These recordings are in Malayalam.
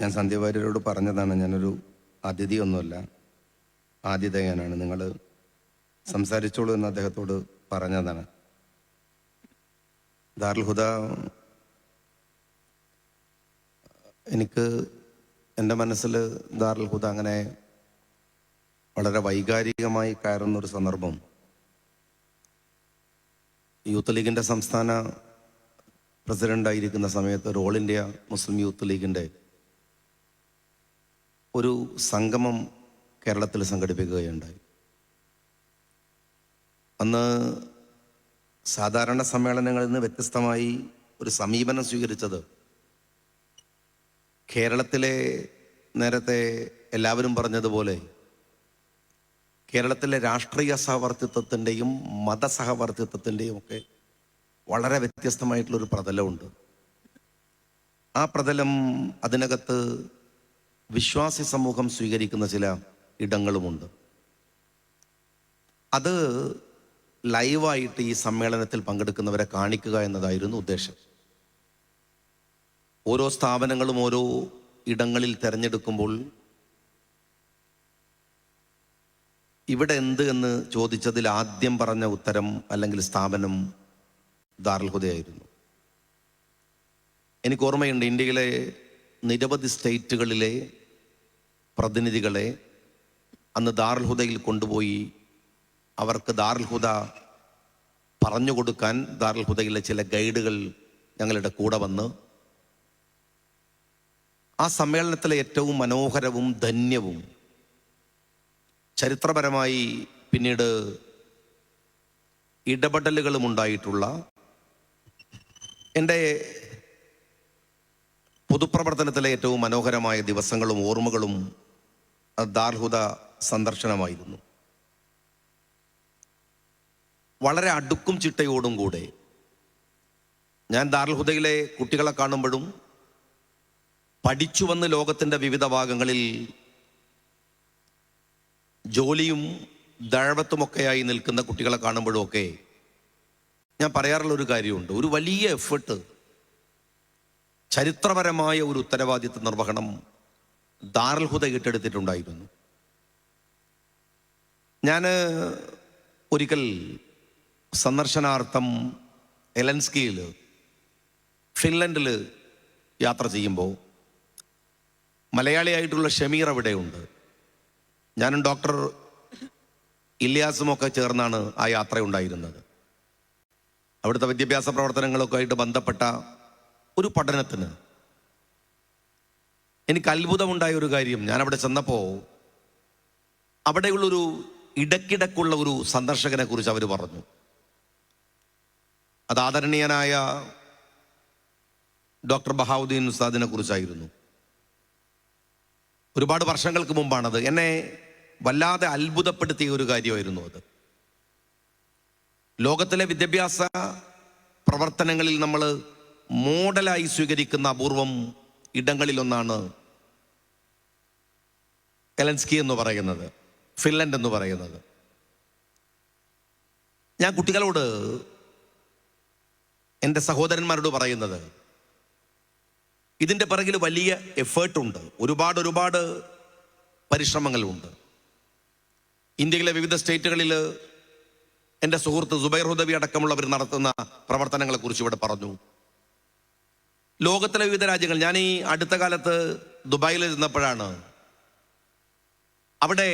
ഞാൻ സന്ധ്യവാര്യരോട് പറഞ്ഞതാണ് ഞാനൊരു അതിഥിയൊന്നുമല്ല ആതിഥേയനാണ്. നിങ്ങൾ സംസാരിച്ചോളൂ എന്ന് അദ്ദേഹത്തോട് പറഞ്ഞതാണ്. ദാർൽഹുദ ഹുദ എനിക്ക് എന്റെ മനസ്സിൽ ദാർൽഹുദ ഹുദ അങ്ങനെ വളരെ വൈകാരികമായി കയറുന്നൊരു സന്ദർഭം. യൂത്ത് ലീഗിന്റെ സംസ്ഥാന പ്രസിഡന്റായിരിക്കുന്ന സമയത്ത് ഒരു ഓൾ ഇന്ത്യ മുസ്ലിം യൂത്ത് ലീഗിന്റെ ഒരു സംഗമം കേരളത്തിൽ സംഘടിപ്പിക്കുകയുണ്ടായി. അന്ന് സാധാരണ സമ്മേളനങ്ങളിൽ നിന്ന് വ്യത്യസ്തമായി ഒരു സമീപനം സ്വീകരിച്ചത് കേരളത്തിലെ നേരത്തെ എല്ലാവരും പറഞ്ഞതുപോലെ കേരളത്തിലെ രാഷ്ട്രീയ സഹവർത്തിത്വത്തിന്റെയും മതസഹവർത്തിത്വത്തിന്റെയും ഒക്കെ വളരെ വ്യത്യസ്തമായിട്ടുള്ളൊരു പ്രതലമുണ്ട്. ആ പ്രതലം അതിനകത്ത് വിശ്വാസി സമൂഹം സ്വീകരിക്കുന്ന ചില ഇടങ്ങളുമുണ്ട്. അത് ലൈവായിട്ട് ഈ സമ്മേളനത്തിൽ പങ്കെടുക്കുന്നവരെ കാണിക്കുക എന്നതായിരുന്നു ഉദ്ദേശം. ഓരോ സ്ഥാപനങ്ങളും ഓരോ ഇടങ്ങളിൽ തിരഞ്ഞെടുക്കുമ്പോൾ ഇവിടെ എന്ത് എന്ന് ചോദിച്ചതിൽ ആദ്യം പറഞ്ഞ ഉത്തരം അല്ലെങ്കിൽ സ്ഥാപനം ദാർൽഹുദയായിരുന്നു എനിക്ക് ഓർമ്മയുണ്ട് ഇന്ത്യയിലെ നിരവധി സ്റ്റേറ്റുകളിലെ പ്രതിനിധികളെ അന്ന് ദാർഹുദയിൽ ഹുദയിൽ കൊണ്ടുപോയി അവർക്ക് ദാർഹുദ ഹുദ പറഞ്ഞു കൊടുക്കാൻ ദാർഹുദയിലെ ഹുദയിലെ ചില ഗൈഡുകൾ ഞങ്ങളുടെ കൂടെ വന്ന് ആ സമ്മേളനത്തിലെ ഏറ്റവും മനോഹരവും ധന്യവും ചരിത്രപരമായി പിന്നീട് ഇടപെടലുകളും ഉണ്ടായിട്ടുള്ള എന്റെ പൊതുപ്രവർത്തനത്തിലെ ഏറ്റവും മനോഹരമായ ദിവസങ്ങളും ഓർമ്മകളും ദാർഹുദ സന്ദർശനമായിരുന്നു. വളരെ അടുക്കും ചിട്ടയോടും കൂടെ ഞാൻ ദാർഹുദയിലെ കുട്ടികളെ കാണുമ്പോഴും പഠിച്ചു വന്ന് ലോകത്തിന്റെ വിവിധ ഭാഗങ്ങളിൽ ജോലിയും ദഴവത്തുമൊക്കെയായി നിൽക്കുന്ന കുട്ടികളെ കാണുമ്പോഴുമൊക്കെ ഞാൻ പറയാറുള്ള ഒരു കാര്യമുണ്ട്. ഒരു വലിയ എഫേർട്ട് ചരിത്രപരമായ ഒരു ഉത്തരവാദിത്വ നിർവഹണം ദാർൽഹുദ ഏറ്റെടുത്തിട്ടുണ്ടായിരുന്നു. ഞാൻ ഒരിക്കൽ സന്ദർശനാർത്ഥം എലൻസ്കിയിൽ ഫിൻലൻഡിൽ യാത്ര ചെയ്യുമ്പോൾ മലയാളിയായിട്ടുള്ള ഷമീർ അവിടെയുണ്ട്. ഞാനും ഡോക്ടർ ഇല്ലിയാസുമൊക്കെ ചേർന്നാണ് ആ യാത്ര ഉണ്ടായിരുന്നത് അവിടുത്തെ വിദ്യാഭ്യാസ പ്രവർത്തനങ്ങളൊക്കെ ആയിട്ട് ബന്ധപ്പെട്ട ഒരു പഠനത്തിന്. എനിക്ക് അത്ഭുതമുണ്ടായ ഒരു കാര്യം. ഞാൻ അവിടെ ചെന്നപ്പോൾ അവിടെയുള്ളൊരു ഇടക്കിടക്കുള്ള ഒരു സന്ദർശകനെ കുറിച്ച് അവർ പറഞ്ഞു. അത് ആദരണീയനായ ഡോക്ടർ ബഹാവുദ്ദീൻ ഉസ്താദിനെ കുറിച്ചായിരുന്നു ഒരുപാട് വർഷങ്ങൾക്ക് മുമ്പാണത്. എന്നെ വല്ലാതെ അത്ഭുതപ്പെടുത്തിയ ഒരു കാര്യമായിരുന്നു അത്. ലോകത്തിലെ വിദ്യാഭ്യാസ പ്രവർത്തനങ്ങളിൽ നമ്മൾ മോഡലായി സ്വീകരിക്കുന്ന അപൂർവം ഇടങ്ങളിലൊന്നാണ് എലൻസ്കി എന്ന് പറയുന്നത് ഫിൻലൻഡ് എന്ന് പറയുന്നത്. ഞാൻ കുട്ടികളോട് എന്റെ സഹോദരന്മാരോട് പറയുന്നത് ഇതിന്റെ പിറകിൽ വലിയ എഫേർട്ടുണ്ട് ഒരുപാട് ഒരുപാട് പരിശ്രമങ്ങളുണ്ട്. ഇന്ത്യയിലെ വിവിധ സ്റ്റേറ്റുകളിൽ എന്റെ സുഹൃത്ത് സുബൈർ ഹുദവി അടക്കമുള്ളവർ നടത്തുന്ന പ്രവർത്തനങ്ങളെക്കുറിച്ച് ഇവിടെ പറഞ്ഞു. ലോകത്തിലെ വിവിധ രാജ്യങ്ങൾ ഞാൻ ഈ അടുത്ത കാലത്ത് ദുബായിൽ ഇരുന്നപ്പോഴാണ് അവിടെ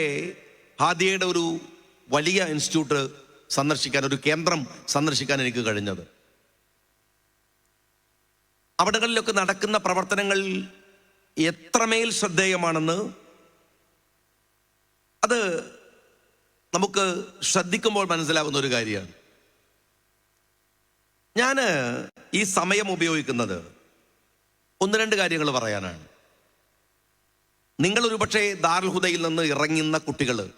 ഹാദിയയുടെ ഒരു വലിയ ഇൻസ്റ്റിറ്റ്യൂട്ട് സന്ദർശിക്കാൻ ഒരു കേന്ദ്രം സന്ദർശിക്കാൻ എനിക്ക് കഴിഞ്ഞത്. അവിടങ്ങളിലൊക്കെ നടക്കുന്ന പ്രവർത്തനങ്ങൾ എത്രമേൽ ശ്രദ്ധേയമാണെന്ന് അത് നമുക്ക് ശ്രദ്ധിക്കുമ്പോൾ മനസ്സിലാവുന്ന ഒരു കാര്യമാണ്. ഞാൻ ഈ സമയം ഉപയോഗിക്കുന്നത് ഒന്ന് രണ്ട് കാര്യങ്ങൾ പറയാനാണ്. നിങ്ങൾ ഒരുപക്ഷെ ദാർഹുദയിൽ നിന്ന് ഇറങ്ങുന്ന കുട്ടികൾ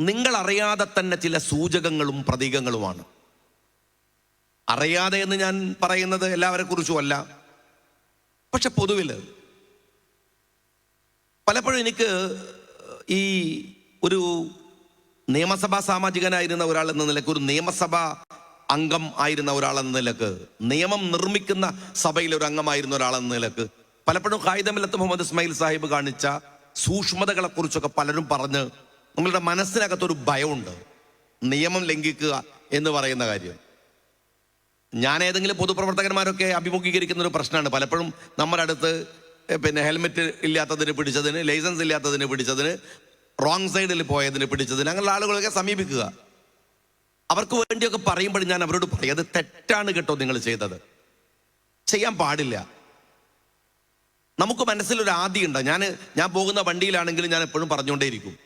നിങ്ങൾ അറിയാതെ തന്നെ ചില സൂചകങ്ങളും പ്രതീകങ്ങളുമാണ്. അറിയാതെ എന്ന് ഞാൻ പറയുന്നത് എല്ലാവരെ കുറിച്ചുമല്ല പക്ഷെ പൊതുവിൽ പലപ്പോഴും എനിക്ക് ഈ ഒരു നിയമസഭാ സാമാജികനായിരുന്ന ഒരാൾ എന്ന നിലയ്ക്ക് ഒരു നിയമസഭാ അംഗം ആയിരുന്ന ഒരാളെന്ന നിലയ്ക്ക് നിയമം നിർമ്മിക്കുന്ന സഭയിൽ ഒരു അംഗമായിരുന്ന ഒരാളെന്ന നിലയ്ക്ക് പലപ്പോഴും ഖായിദമില്ലത്ത് മുഹമ്മദ് ഇസ്മായിൽ സാഹിബ് കാണിച്ച സൂക്ഷ്മതകളെ കുറിച്ചൊക്കെ പലരും പറഞ്ഞ് നമ്മളുടെ മനസ്സിനകത്തൊരു ഭയമുണ്ട്. നിയമം ലംഘിക്കുക എന്ന് പറയുന്ന കാര്യം. ഞാൻ ഏതെങ്കിലും പൊതുപ്രവർത്തകന്മാരൊക്കെ അഭിമുഖീകരിക്കുന്ന ഒരു പ്രശ്നമാണ്. പലപ്പോഴും നമ്മുടെ അടുത്ത് പിന്നെ ഹെൽമെറ്റ് ഇല്ലാത്തതിന് പിടിച്ചതിന് ലൈസൻസ് ഇല്ലാത്തതിന് പിടിച്ചതിന് റോങ് സൈഡിൽ പോയതിന് പിടിച്ചതിന് അങ്ങനെയുള്ള ആളുകളൊക്കെ സമീപിക്കുക. അവർക്ക് വേണ്ടിയൊക്കെ പറയുമ്പോൾ ഞാൻ അവരോട് പറയും അത് തെറ്റാണ് കേട്ടോ നിങ്ങൾ ചെയ്തത്. ചെയ്യാൻ പാടില്ല. നമുക്ക് മനസ്സിലൊരു ആദ്യമുണ്ട് ഞാൻ ഞാൻ പോകുന്ന വണ്ടിയിലാണെങ്കിലും ഞാൻ എപ്പോഴും പറഞ്ഞുകൊണ്ടേയിരിക്കും.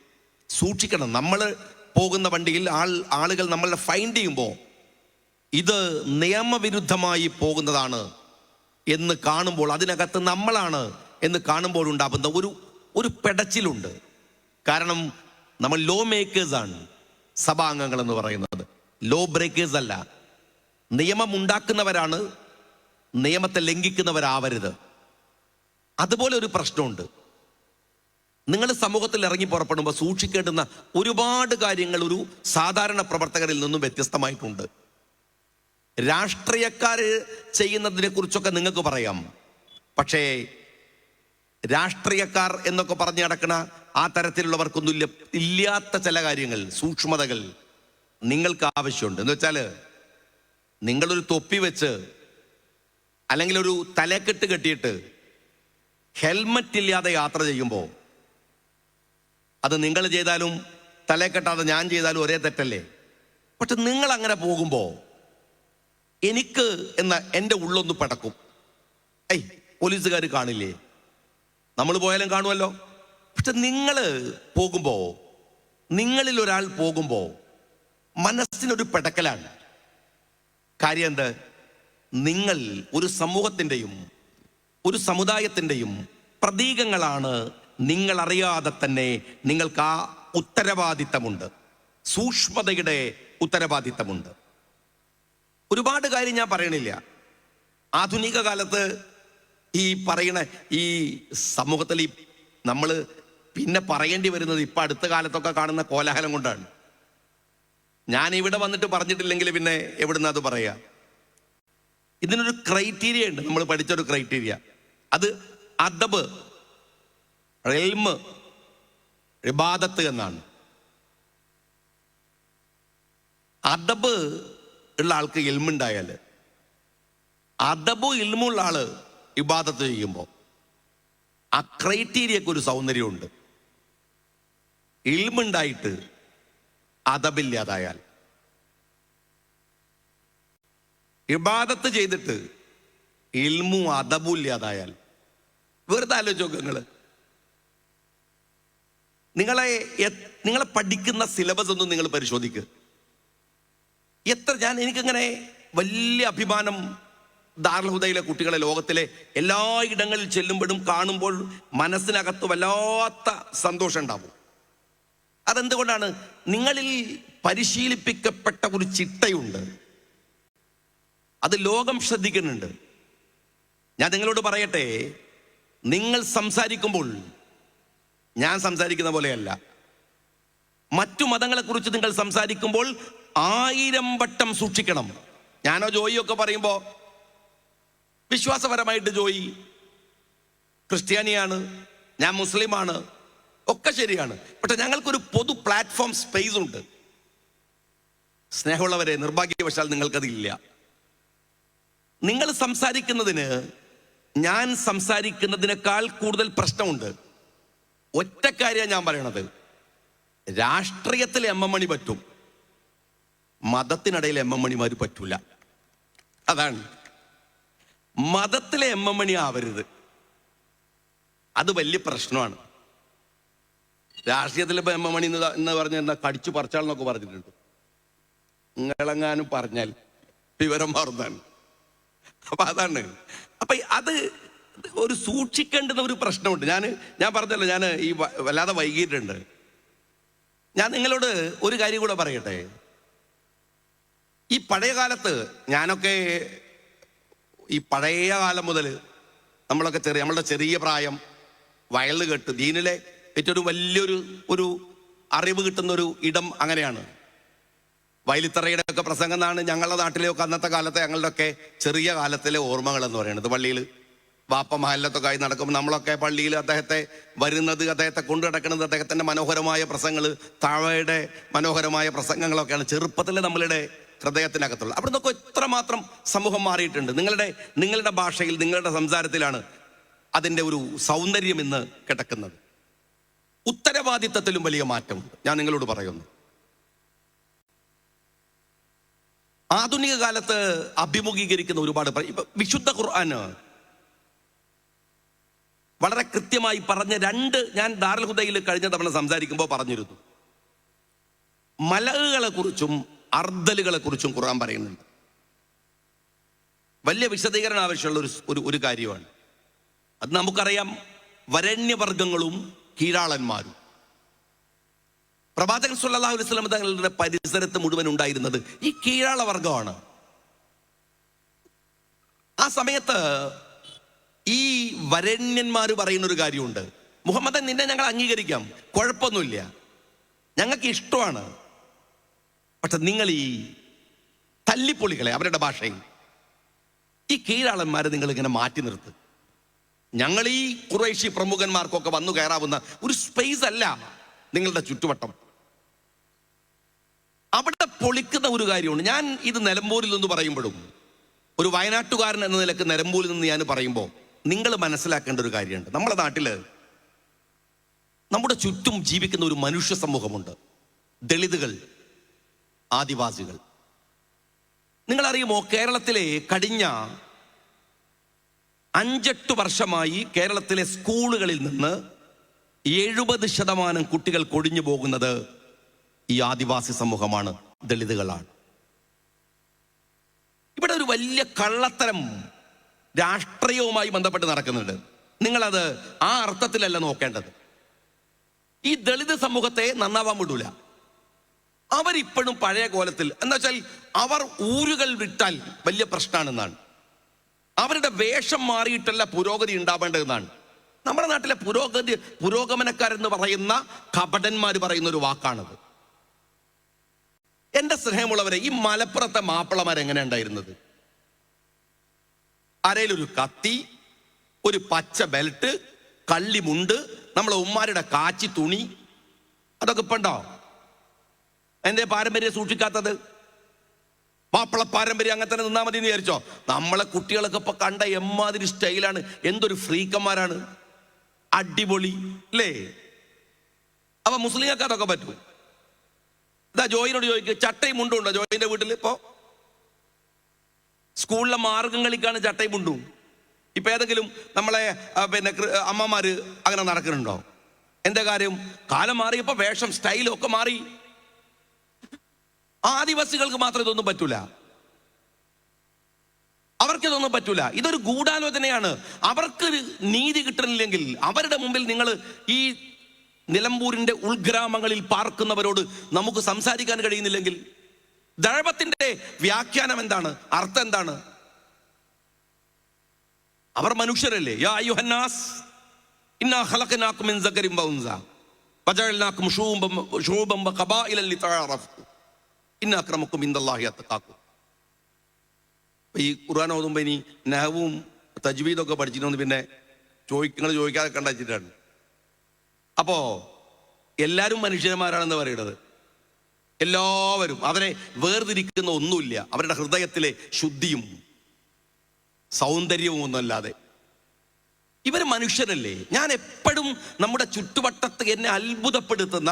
സൂക്ഷിക്കണം നമ്മൾ പോകുന്ന വണ്ടിയിൽ ആൾ ആളുകൾ നമ്മളെ ഫൈൻഡ് ചെയ്യുമ്പോൾ ഇത് നിയമവിരുദ്ധമായി പോകുന്നതാണ് എന്ന് കാണുമ്പോൾ അതിനകത്ത് നമ്മളാണ് എന്ന് കാണുമ്പോൾ ഉണ്ടാകുന്ന ഒരു ഒരു പെടച്ചിലുണ്ട്. കാരണം നമ്മൾ ലോ മേക്കേഴ്സ് ആണ്. സഭാംഗങ്ങൾ എന്ന് പറയുന്നത്. ലോ ബ്രേക്കേഴ്സ് അല്ല. നിയമം ഉണ്ടാക്കുന്നവരാണ് നിയമത്തെ ലംഘിക്കുന്നവരാവരുത്. അതുപോലെ ഒരു പ്രശ്നമുണ്ട്. നിങ്ങൾ സമൂഹത്തിൽ ഇറങ്ങി പുറപ്പെടുമ്പോൾ സൂക്ഷിക്കേണ്ടുന്ന ഒരുപാട് കാര്യങ്ങൾ ഒരു സാധാരണ പ്രവർത്തകരിൽ നിന്നും വ്യത്യസ്തമായിട്ടുണ്ട്. രാഷ്ട്രീയക്കാർ ചെയ്യുന്നതിനെ കുറിച്ചൊക്കെ നിങ്ങൾക്ക് പറയാം. പക്ഷേ രാഷ്ട്രീയക്കാർ എന്നൊക്കെ പറഞ്ഞു നടക്കണ ആ തരത്തിലുള്ളവർക്കൊന്നും ഇല്ല ഇല്ലാത്ത ചില കാര്യങ്ങൾ സൂക്ഷ്മതകൾ നിങ്ങൾക്ക് ആവശ്യമുണ്ട്. എന്ന് വെച്ചാൽ നിങ്ങളൊരു തൊപ്പി വെച്ച് അല്ലെങ്കിൽ ഒരു തലക്കെട്ട് കെട്ടിയിട്ട് ഹെൽമറ്റ് ഇല്ലാതെ യാത്ര ചെയ്യുമ്പോൾ അത് നിങ്ങൾ ചെയ്താലും തലക്കെട്ടാതെ ഞാൻ ചെയ്താലും ഒരേ തെറ്റല്ലേ? പക്ഷെ നിങ്ങൾ അങ്ങനെ പോകുമ്പോൾ എനിക്ക് എന്ന എന്റെ ഉള്ളൊന്ന് പടക്കും. ഏയ് പോലീസുകാർ കാണില്ലേ? നമ്മൾ പോയാലും കാണുമല്ലോ. പക്ഷെ നിങ്ങൾ പോകുമ്പോൾ നിങ്ങളിൽ ഒരാൾ പോകുമ്പോൾ മനസ്സിനൊരു പെടക്കലാണ്. കാര്യം എന്ത്? നിങ്ങൾ ഒരു സമൂഹത്തിന്റെയും ഒരു സമുദായത്തിന്റെയും പ്രതീകങ്ങളാണ് നിങ്ങൾ അറിയാതെ തന്നെ നിങ്ങൾക്ക് ആ ഉത്തരവാദിത്തമുണ്ട്. സൂക്ഷ്മതയുടെ ഉത്തരവാദിത്തമുണ്ട്. ഒരുപാട് കാര്യം ഞാൻ പറയണില്ല. ആധുനിക കാലത്ത് ഈ പറയണ ഈ സമൂഹത്തിൽ ഈ നമ്മൾ പിന്നെ പറയേണ്ടി വരുന്നത് ഇപ്പം അടുത്ത കാലത്തൊക്കെ കാണുന്ന കോലാഹലം കൊണ്ടാണ്. ഞാൻ ഇവിടെ വന്നിട്ട് പറഞ്ഞിട്ടില്ലെങ്കിൽ പിന്നെ എവിടുന്ന് അത് പറയുക ഇതിനൊരു ക്രൈറ്റീരിയ ഉണ്ട്. നമ്മൾ പഠിച്ചൊരു ക്രൈറ്റീരിയ അത് അദബ് റെൽമ് റിബാദത്ത് എന്നാണ്. അദബ് ഉള്ള ആൾക്ക് എൽമുണ്ടായാൽ അദബും ഇൽമുള്ള ആൾ ഇബാദത്ത് ചെയ്യുമ്പോൾ ആ ക്രൈറ്റീരിയക്ക് ഒരു സൗന്ദര്യമുണ്ട്. ഇൽമുണ്ടായിട്ട് അതബില്ലാതായാൽ. ഇബാദത്ത് ചെയ്തിട്ട് ഇൽമും അതബും ഇല്ലാതായാൽ വെറുതെ ആലോചിച്ച് നിങ്ങൾ നിങ്ങളെ. നിങ്ങളെ പഠിക്കുന്ന സിലബസ് ഒന്നും നിങ്ങൾ പരിശോധിക്കുക എത്ര ഞാൻ എനിക്കങ്ങനെ വലിയ അഭിമാനം ദാർഹുദയിലെ കുട്ടികളെ ലോകത്തിലെ എല്ലാ ഇടങ്ങളിൽ ചെല്ലുമ്പോഴും കാണുമ്പോൾ മനസ്സിനകത്ത് വല്ലാത്ത സന്തോഷം ഉണ്ടാവും. അതെന്തുകൊണ്ടാണ്? നിങ്ങളിൽ പരിശീലിപ്പിക്കപ്പെട്ട ഒരു ചിട്ടയുണ്ട്. അത് ലോകം ശ്രദ്ധിക്കുന്നുണ്ട്. ഞാൻ നിങ്ങളോട് പറയട്ടെ നിങ്ങൾ സംസാരിക്കുമ്പോൾ ഞാൻ സംസാരിക്കുന്ന പോലെയല്ല. മറ്റു മതങ്ങളെക്കുറിച്ച് നിങ്ങൾ സംസാരിക്കുമ്പോൾ ആയിരം വട്ടം സൂക്ഷിക്കണം. ഞാനോ ജോയിയൊക്കെ പറയുമ്പോൾ വിശ്വാസപരമായിട്ട് ജോയി. ക്രിസ്ത്യാനിയാണ് ഞാൻ മുസ്ലിമാണ് ഒക്കെ ശരിയാണ്. പക്ഷെ ഞങ്ങൾക്കൊരു പൊതു പ്ലാറ്റ്ഫോം സ്പേസ് ഉണ്ട്. സ്നേഹമുള്ളവരെ നിർഭാഗ്യവശാൽ നിങ്ങൾക്കതില്ല. നിങ്ങൾ സംസാരിക്കുന്നതിന് ഞാൻ സംസാരിക്കുന്നതിനേക്കാൾ കൂടുതൽ പ്രശ്നമുണ്ട്. ഒറ്റ കാര്യമാണ് ഞാൻ പറയണത്. രാഷ്ട്രീയത്തിൽ എം എം മണി പറ്റും. മതത്തിനിടയിൽ എം എം മണിമാർ പറ്റൂല. അതാണ്. മതത്തിലെ എം എം മണി ആവരുത്. അത് വലിയ പ്രശ്നമാണ്. രാഷ്ട്രീയത്തിൽ എം എം മണി എന്ന് പറഞ്ഞാൽ കടിച്ചു പറിച്ചാളെന്നൊക്കെ പറഞ്ഞിട്ടുണ്ട്. നിങ്ങളെങ്ങാനും പറഞ്ഞാൽ വിവരം മാറുന്നതാണ് അപ്പൊ അതാണ്. അപ്പൊ അത് ഒരു സൂക്ഷിക്കേണ്ടുന്ന ഒരു പ്രശ്നമുണ്ട്. ഞാൻ ഞാൻ പറഞ്ഞല്ലോ ഞാൻ ഈ വല്ലാതെ വൈകിയിട്ടുണ്ട്. ഞാൻ നിങ്ങളോട് ഒരു കാര്യം കൂടെ പറയട്ടെ? ഈ പഴയ കാലത്ത് ഞാനൊക്കെ ഈ പഴയ കാലം മുതൽ നമ്മളൊക്കെ ചെറിയ നമ്മളുടെ ചെറിയ പ്രായം വയൽ കെട്ട് ദീനിലെ ഏറ്റവും വലിയൊരു ഒരു അറിവ് കിട്ടുന്ന ഒരു ഇടം അങ്ങനെയാണ്. വയലിത്തറയുടെ ഒക്കെ പ്രസംഗം എന്നാണ് ഞങ്ങളുടെ നാട്ടിലെയൊക്കെ അന്നത്തെ കാലത്തെ ഞങ്ങളുടെ ഒക്കെ ചെറിയ കാലത്തിലെ ഓർമ്മകൾ എന്ന് പറയുന്നത്. പള്ളിയിൽ വാപ്പ മഹല്ലത്തൊക്കെ ആയി നടക്കുമ്പോൾ നമ്മളൊക്കെ പള്ളിയിൽ അദ്ദേഹത്തെ വരുന്നത് അദ്ദേഹത്തെ കൊണ്ടു നടക്കുന്നത് അദ്ദേഹത്തിന്റെ മനോഹരമായ പ്രസംഗങ്ങൾ താഴയുടെ മനോഹരമായ പ്രസംഗങ്ങളൊക്കെയാണ്. ചെറുപ്പത്തിൽ നമ്മളുടെ ഹൃദയത്തിനകത്തുള്ളത് അവിടെ നിന്നൊക്കെ എത്രമാത്രം സമൂഹം മാറിയിട്ടുണ്ട്. നിങ്ങളുടെ നിങ്ങളുടെ ഭാഷയിൽ നിങ്ങളുടെ സംസാരത്തിലാണ് അതിന്റെ ഒരു സൗന്ദര്യം ഇന്ന് കിടക്കുന്നത്. ഉത്തരവാദിത്തത്തിലും വലിയ മാറ്റമുണ്ട്. ഞാൻ നിങ്ങളോട് പറയുന്നു. ആധുനിക കാലത്ത് അഭിമുഖീകരിക്കുന്ന ഒരുപാട് വിശുദ്ധ ഖുർആന് വളരെ കൃത്യമായി പറഞ്ഞ രണ്ട് ഞാൻ ദാറുൽ ഹുദയിൽ കഴിഞ്ഞ തവണ സംസാരിക്കുമ്പോൾ പറഞ്ഞിരുന്നു. മലകളെ കുറിച്ചും അർദ്ധലുകളെ കുറിച്ചും ഖുർആൻ പറയുന്നുണ്ട്. വലിയ വിശദീകരണം ആവശ്യമുള്ള ഒരു ഒരു കാര്യമാണ്. അത് നമുക്കറിയാം വരണ്യവർഗങ്ങളും കീഴാളന്മാരും. പ്രവാചകൻ സല്ലല്ലാഹു അലൈഹി വസല്ലം തങ്ങളുടെ പരിസരത്ത് മുഴുവൻ ഉണ്ടായിരുന്നത് ഈ കീഴാള വർഗമാണ് ആ സമയത്ത് ഈ വരണ്യന്മാർ പറയുന്ന ഒരു കാര്യമുണ്ട്. മുഹമ്മദൻ നിന്നെ ഞങ്ങൾ അംഗീകരിക്കാം. കുഴപ്പമൊന്നുമില്ല. ഞങ്ങൾക്ക് ഇഷ്ടമാണ്. പക്ഷെ നിങ്ങൾ ഈ തല്ലിപ്പൊളികളെ അവരുടെ ഭാഷയിൽ ഈ കീഴാളന്മാരെ നിങ്ങൾ ഇങ്ങനെ മാറ്റി നിർത്ത്. ഞങ്ങൾ ഈ കുറേശി പ്രമുഖന്മാർക്കൊക്കെ വന്നു കയറാവുന്ന ഒരു സ്പേസ് അല്ല നിങ്ങളുടെ ചുറ്റുവട്ടം. അവിടെ പൊളിക്കുന്ന ഒരു കാര്യമുണ്ട്. ഞാൻ ഇത് നിലമ്പൂരിൽ നിന്ന് പറയുമ്പോഴും ഒരു വയനാട്ടുകാരൻ എന്ന നിലയ്ക്ക് നിലമ്പൂരിൽ നിന്ന് ഞാൻ പറയുമ്പോൾ നിങ്ങൾ മനസ്സിലാക്കേണ്ട ഒരു കാര്യമുണ്ട്. നമ്മുടെ നാട്ടിൽ നമ്മുടെ ചുറ്റും ജീവിക്കുന്ന ഒരു മനുഷ്യ സമൂഹമുണ്ട്. ദളിതുകൾ ആദിവാസികൾ. നിങ്ങളറിയുമോ കേരളത്തിലെ കഴിഞ്ഞ അഞ്ചെട്ട് വർഷമായി കേരളത്തിലെ സ്കൂളുകളിൽ നിന്ന് എഴുപത് ശതമാനം കുട്ടികൾ കൊഴിഞ്ഞു പോകുന്നത് ഈ ആദിവാസി സമൂഹമാണ് ദളിതുകളാണ്. ഇവിടെ ഒരു വലിയ കള്ളത്തരം രാഷ്ട്രീയവുമായി ബന്ധപ്പെട്ട് നടക്കുന്നുണ്ട്. നിങ്ങളത് ആ അർത്ഥത്തിലല്ല നോക്കേണ്ടത്. ഈ ദളിത് സമൂഹത്തെ നന്നാവാൻ വിടൂല. അവരിപ്പോഴും പഴയ കോലത്തിൽ. എന്താ വെച്ചാൽ അവർ ഊരുകൾ വിട്ടാൽ വലിയ പ്രശ്നമാണെന്നാണ്. അവരുടെ വേഷം മാറിയിട്ടല്ല പുരോഗതി ഉണ്ടാവേണ്ടതെന്നാണ്. നമ്മുടെ നാട്ടിലെ പുരോഗതി പുരോഗമനക്കാരെന്ന് പറയുന്ന കപടന്മാർ പറയുന്ന ഒരു വാക്കാണത്. എന്റെ സ്നേഹമുള്ളവരെ ഈ മലപ്പുറത്തെ മാപ്പിളമാർ എങ്ങനെ ഉണ്ടായിരുന്നത്? അരയിലൊരു കത്തി ഒരു പച്ച ബെൽറ്റ് കള്ളിമുണ്ട് നമ്മളെ ഉമ്മാരുടെ കാച്ചി തുണി അതൊക്കെ ഇപ്പൊ എന്റെ പാരമ്പര്യം സൂക്ഷിക്കാത്തത്? മാപ്പിള പാരമ്പര്യം അങ്ങനെ തന്നെ നിന്നാൽ മതി എന്ന് വിചാരിച്ചോ? നമ്മളെ കുട്ടികളൊക്കെ ഇപ്പൊ കണ്ട എമ്മാതിരി സ്റ്റൈലാണ്. എന്തൊരു ഫ്രീക്കന്മാരാണ്. അടിപൊളി അല്ലേ? അപ്പൊ മുസ്ലിങ്ങൾക്ക് അതൊക്കെ പറ്റൂ. ഇതാ ജോയിനോട് ചോദിക്കുക ചട്ടയും മുണ്ടും ഉണ്ടോ ജോയിന്റെ വീട്ടിൽ ഇപ്പോ? സ്കൂളിലെ മാർഗം കളിക്കാണ് ചട്ടയും മുണ്ടും. ഇപ്പൊ ഏതെങ്കിലും നമ്മളെ പിന്നെ അമ്മമാര് അങ്ങനെ നടക്കുന്നുണ്ടോ? എന്താ കാര്യം? കാലം മാറിയപ്പോ വേഷം സ്റ്റൈലും ഒക്കെ മാറി. ആദിവാസികൾക്ക് മാത്രം ഇതൊന്നും പറ്റൂല. അവർക്ക് ഇതൊന്നും പറ്റൂല. ഇതൊരു ഗൂഢാലോചനയാണ്. അവർക്ക് നീതി കിട്ടണില്ലെങ്കിൽ അവരുടെ മുമ്പിൽ നിങ്ങൾ ഈ നിലമ്പൂരിന്റെ ഉൾഗ്രാമങ്ങളിൽ പാർക്കുന്നവരോട് നമുക്ക് സംസാരിക്കാൻ കഴിയുന്നില്ലെങ്കിൽ ദഴപത്തിന്റെ വ്യാഖ്യാനം എന്താണ്? അർത്ഥം എന്താണ്? അവർ മനുഷ്യരല്ലേ? യാ അയ്യുഹന്നാസ് ഇന്നാ ഖലഖനാകും മിൻ വജഅൽനാകും ഷൂബം ഷൂബം വഖബായില ലിതഅറഫു. ഇന്ന അക്രമക്കും ഇന്ദല്ലാഹി അത്തക്കാക്കും. ഈ ഖുർആൻ ഓതുമ്പോൾ ഇനി നഹവും ഒക്കെ പഠിച്ചിരുന്നു പിന്നെ ചോദിക്കുന്നത് ചോദിക്കാതെ കണ്ടുവച്ചിട്ടാണ് അപ്പോ എല്ലാവരും മനുഷ്യന്മാരാണെന്ന് പറയുന്നത് എല്ലാവരും. അവരെ വേർതിരിക്കുന്ന ഒന്നുമില്ല. അവരുടെ ഹൃദയത്തിലെ ശുദ്ധിയും സൗന്ദര്യവും ഒന്നല്ലാതെ ഇവർ മനുഷ്യരല്ലേ? ഞാൻ എപ്പോഴും നമ്മുടെ ചുറ്റുവട്ടത്ത് എന്നെ അത്ഭുതപ്പെടുത്തുന്ന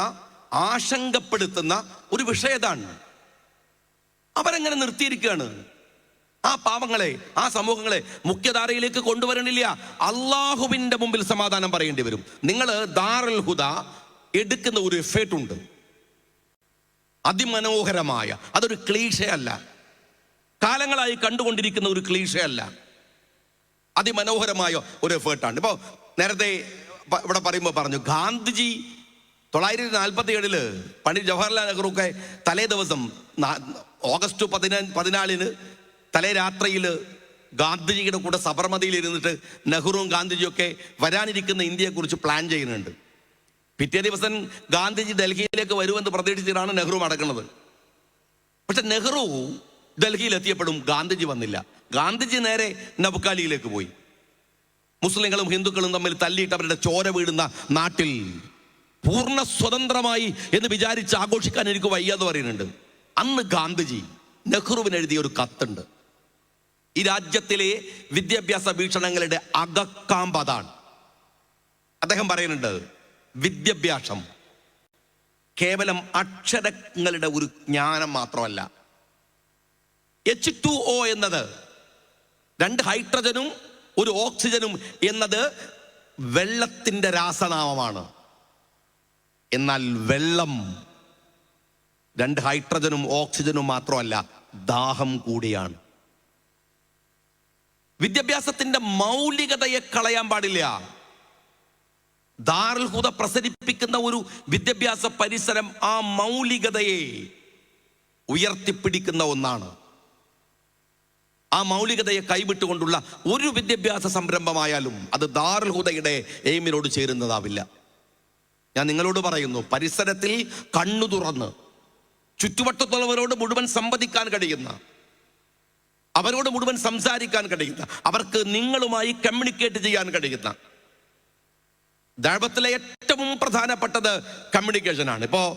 ആശങ്കപ്പെടുത്തുന്ന ഒരു വിഷയതാണ്. അവരെങ്ങനെ നിർത്തിയിരിക്കുകയാണ്? ആ പാവങ്ങളെ ആ സമൂഹങ്ങളെ മുഖ്യധാരയിലേക്ക് കൊണ്ടുവരണില്ല. അള്ളാഹുവിന്റെ മുമ്പിൽ സമാധാനം പറയേണ്ടി വരും. നിങ്ങൾ ദാറുൽ ഹുദ എടുക്കുന്ന ഒരു എഫേർട്ട് ഉണ്ട്. അതിമനോഹരമായ അതൊരു ക്ലീശയല്ല കാലങ്ങളായി കണ്ടുകൊണ്ടിരിക്കുന്ന ഒരു ക്ലീശയല്ല അതിമനോഹരമായ ഒരു എഫേർട്ടാണ് ഇപ്പോൾ നേരത്തെ ഇവിടെ പറയുമ്പോൾ പറഞ്ഞു ഗാന്ധിജി തൊള്ളായിരത്തി നാൽപ്പത്തി ഏഴിൽ പണ്ഡിറ്റ് ജവഹർലാൽ നെഹ്റുക്കെ തലേ ദിവസം ഓഗസ്റ്റ് പതിനാ പതിനാലിന് തലേ രാത്രിയിൽ ഗാന്ധിജിയുടെ കൂടെ സബർമതിയിൽ ഇരുന്നിട്ട് നെഹ്റുവും ഗാന്ധിജിയും ഒക്കെ വരാനിരിക്കുന്ന ഇന്ത്യയെക്കുറിച്ച് പ്ലാൻ ചെയ്യുന്നുണ്ട്. പിറ്റേ ദിവസം ഗാന്ധിജി ഡൽഹിയിലേക്ക് വരുമെന്ന് പ്രതീക്ഷിച്ചിട്ടാണ് നെഹ്റു മടക്കുന്നത് പക്ഷെ നെഹ്റു ഡൽഹിയിൽ എത്തിയപ്പോഴും ഗാന്ധിജി വന്നില്ല. ഗാന്ധിജി നേരെ നബുക്കാലിയിലേക്ക് പോയി. മുസ്ലിങ്ങളും ഹിന്ദുക്കളും തമ്മിൽ തല്ലിയിട്ട് അവരുടെ ചോര വീടുന്ന നാട്ടിൽ പൂർണ സ്വതന്ത്രമായി എന്ന് വിചാരിച്ച് ആഘോഷിക്കാൻ എനിക്ക് വയ്യാന്ന് പറയുന്നുണ്ട്. അന്ന് ഗാന്ധിജി നെഹ്റുവിന് എഴുതിയ ഒരു കത്തുണ്ട്. ഈ രാജ്യത്തിലെ വിദ്യാഭ്യാസ വീക്ഷണങ്ങളുടെ അകക്കാമ്പതാണ് അദ്ദേഹം പറയുന്നുണ്ട് വിദ്യാഭ്യാസം കേവലം അക്ഷരങ്ങളുടെ ഒരു ജ്ഞാനം മാത്രമല്ല. എച്ച് ടു ഒ എന്നത് രണ്ട് ഹൈഡ്രജനും ഒരു ഓക്സിജനും എന്നത് വെള്ളത്തിന്റെ രാസനാമമാണ്. എന്നാൽ വെള്ളം രണ്ട് ഹൈഡ്രജനും ഓക്സിജനും മാത്രമല്ല ദാഹം കൂടിയാണ്. വിദ്യാഭ്യാസത്തിന്റെ മൗലികതയെ കളയാൻ പാടില്ല. ദാർഹുത പ്രസരിപ്പിക്കുന്ന ഒരു വിദ്യാഭ്യാസ പരിസരം ആ മൗലികതയെ ഉയർത്തിപ്പിടിക്കുന്ന ഒന്നാണ്. ആ മൗലികതയെ കൈവിട്ടുകൊണ്ടുള്ള ഒരു വിദ്യാഭ്യാസ സംരംഭമായാലും അത് ദാറുൽ ഹുദയുടെ എയിമിനോട് ചേരുന്നതാവില്ല. ഞാൻ നിങ്ങളോട് പറയുന്നു പരിസരത്തിൽ കണ്ണു തുറന്ന് ചുറ്റുവട്ടത്തുള്ളവരോട് മുഴുവൻ സംവദിക്കാൻ കഴിയുന്ന അവരോട് മുഴുവൻ സംസാരിക്കാൻ കഴിയുന്ന അവർക്ക് നിങ്ങളുമായി കമ്മ്യൂണിക്കേറ്റ് ചെയ്യാൻ കഴിയുന്ന ദൈവത്തിലെ ഏറ്റവും പ്രധാനപ്പെട്ടത് കമ്മ്യൂണിക്കേഷനാണ് ഇപ്പോൾ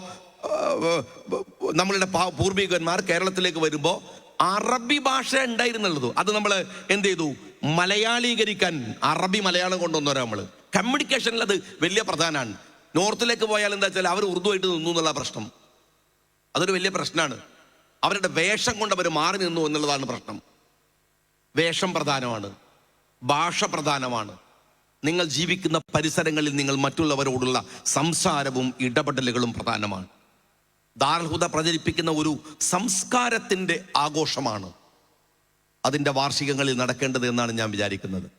നമ്മളുടെ പൂർവികന്മാർ കേരളത്തിലേക്ക് വരുമ്പോൾ അറബി ഭാഷ ഉണ്ടായിരുന്നുള്ളത്. അത് നമ്മൾ എന്ത് ചെയ്തു? മലയാളീകരിക്കാൻ അറബി മലയാളം കൊണ്ടുവന്നവരാ നമ്മൾ കമ്മ്യൂണിക്കേഷനിൽ അത് വലിയ പ്രധാനമാണ്. നോർത്തിലേക്ക് പോയാൽ എന്താ വെച്ചാൽ അവർ ഉറുദു ആയിട്ട് നിന്നു എന്നുള്ള പ്രശ്നം. അതൊരു വലിയ പ്രശ്നമാണ്. അവരുടെ വേഷം കൊണ്ട് അവർ മാറി നിന്നു എന്നുള്ളതാണ് പ്രശ്നം. വേഷം പ്രധാനമാണ്. ഭാഷ പ്രധാനമാണ്. നിങ്ങൾ ജീവിക്കുന്ന പരിസരങ്ങളിൽ നിങ്ങൾ മറ്റുള്ളവരോടുള്ള സംസാരവും ഇടപെടലുകളും പ്രധാനമാണ്. ദാർഹുദ പ്രചരിപ്പിക്കുന്ന ഒരു സംസ്കാരത്തിന്റെ ആഘോഷമാണ് അതിന്റെ വാർഷികങ്ങളിൽ നടക്കേണ്ടത് എന്നാണ് ഞാൻ വിചാരിക്കുന്നത്.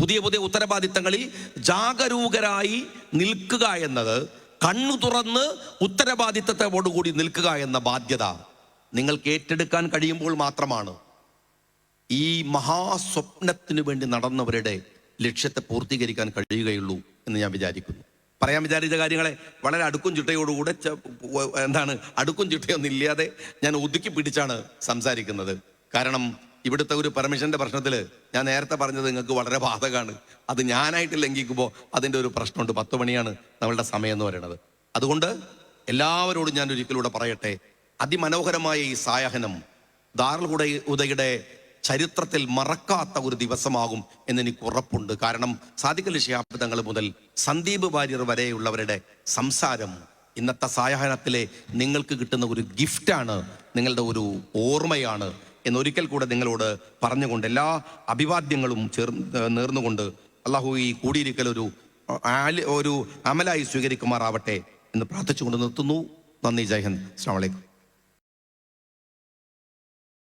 പുതിയ പുതിയ ഉത്തരവാദിത്തങ്ങളിൽ ജാഗരൂകരായി നിൽക്കുക എന്നത് കണ്ണു തുറന്ന് ഉത്തരവാദിത്തത്തോടുകൂടി നിൽക്കുക എന്ന ബാധ്യത നിങ്ങൾക്ക് ഏറ്റെടുക്കാൻ കഴിയുമ്പോൾ മാത്രമാണ്. ഈ മഹാസ്വപ്നത്തിന് വേണ്ടി നടന്നവരുടെ ലക്ഷ്യത്തെ പൂർത്തീകരിക്കാൻ കഴിയുകയുള്ളൂ എന്ന് ഞാൻ വിചാരിക്കുന്നു. പറയാൻ വിചാരിച്ച കാര്യങ്ങളെ വളരെ അടുക്കും ചിട്ടയോടുകൂടെ എന്താണ് അടുക്കും ചിട്ടയൊന്നും ഇല്ലാതെ ഞാൻ ഒതുക്കി പിടിച്ചാണ് സംസാരിക്കുന്നത്. കാരണം ഇവിടുത്തെ ഒരു പെർമിഷന്റെ പ്രശ്നത്തിൽ ഞാൻ നേരത്തെ പറഞ്ഞത് നിങ്ങൾക്ക് വളരെ ബാധകമാണ് അത് ഞാനായിട്ട് ലംഘിക്കുമ്പോൾ അതിന്റെ ഒരു പ്രശ്നമുണ്ട്. പത്ത് മണിയാണ് നമ്മളുടെ സമയം എന്ന് പറയുന്നത്. അതുകൊണ്ട് എല്ലാവരോടും ഞാൻ ഒരിക്കലൂടെ പറയട്ടെ. അതിമനോഹരമായ ഈ സായാഹനം ദാറുൽ ഹുദ ഉദയുടെ ചരിത്രത്തിൽ മറക്കാത്ത ഒരു ദിവസമാകും എന്നെനിക്ക് ഉറപ്പുണ്ട്. കാരണം സാദിഖലി ശാബ്ദങ്ങൾ മുതൽ സന്ദീപ് വാര്യർ വരെയുള്ളവരുടെ സംസാരം ഇന്നത്തെ സായാഹനത്തിലെ നിങ്ങൾക്ക് കിട്ടുന്ന ഒരു ഗിഫ്റ്റാണ് നിങ്ങളുടെ ഒരു ഓർമ്മയാണ്. എന്നൊരിക്കൽ കൂടെ നിങ്ങളോട് പറഞ്ഞുകൊണ്ട് എല്ലാ അഭിവാദ്യങ്ങളും ചേർന്ന് നേർന്നുകൊണ്ട് അള്ളാഹു ഈ കൂടിയിരിക്കൽ ഒരു ഒരു അമലായി സ്വീകരിക്കുമാറാവട്ടെ എന്ന് പ്രാർത്ഥിച്ചുകൊണ്ട് നിർത്തുന്നു. നന്ദി. ജയ് ഹിന്ദ്. അസ്സാം വലൈക്കും